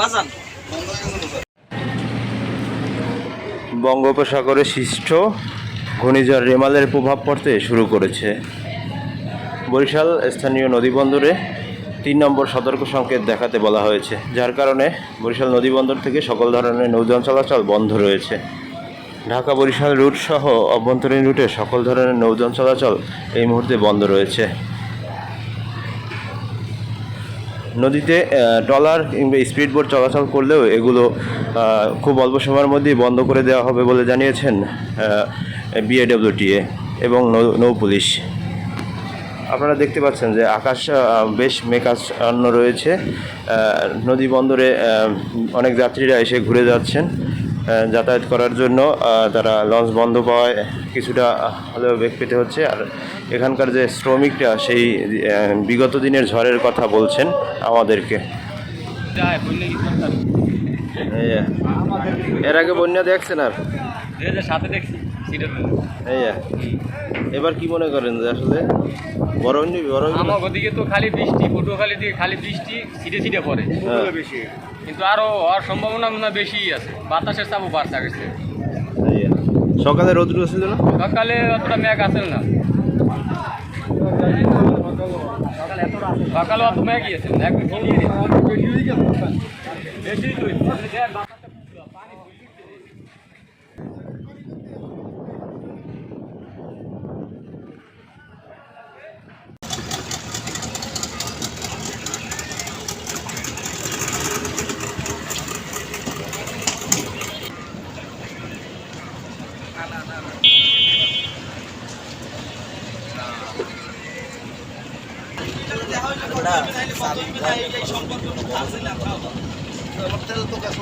বাজান বঙ্গোপসাগরে সৃষ্ট ঘূর্ণিঝড় রেমালের প্রভাব পড়তে শুরু করেছে। বরিশাল স্থানীয় নদীবন্দরে তিন নম্বর সতর্ক সংকেত দেখাতে বলা হয়েছে, যার কারণে বরিশাল নদীবন্দর থেকে সকল ধরনের নৌযান চলাচল বন্ধ রয়েছে। ঢাকা বরিশাল রুট সহ অভ্যন্তরীণ রুটে সকল ধরনের নৌযান চলাচল এই মুহূর্তে বন্ধ রয়েছে। নদীতে ট্রলার কিংবা স্পিড বোট চলাচল করলেও এগুলো খুব অল্প সময়ের মধ্যেই বন্ধ করে দেওয়া হবে বলে জানিয়েছেন বিএডব্লিউটিএ এবং নৌ- পুলিশ। আপনারা দেখতে পাচ্ছেন যে আকাশ বেশ মেঘাচ্ছন্ন রয়েছে। নদী বন্দরে অনেক যাত্রীরা এসে ঘুরে যাচ্ছেন। যাতায়াত করার জন্য তারা লঞ্চ বন্ধ পাওয়ায় কিছুটা হলেও বেগ পেতে হচ্ছে। আর এখানকার যে শ্রমিকরা সেই বিগত দিনের ঝড়ের কথা বলছেন আমাদেরকে। এর আগে বন্যা দেখছেন আর? সাথে দেখছি এবার কি মনে করেন যে আসলে বড় বড় আমার ওদিকে তো খালি বৃষ্টি পটুয়াখালী দিকে খালি বৃষ্টি ছিটে ছিটে পড়ে। হ্যাঁ। কিন্তু আরও হওয়ার সম্ভাবনা মনে হয় বেশি আছে। বাতাসের চাপও বাড়তে গেছে সকালে রোদ্র ছিল না? সকালে অতটা মেঘ আসেন না। সকালে অত মেঘই আছে মেঘ। বেশি হোটেল তো কাছে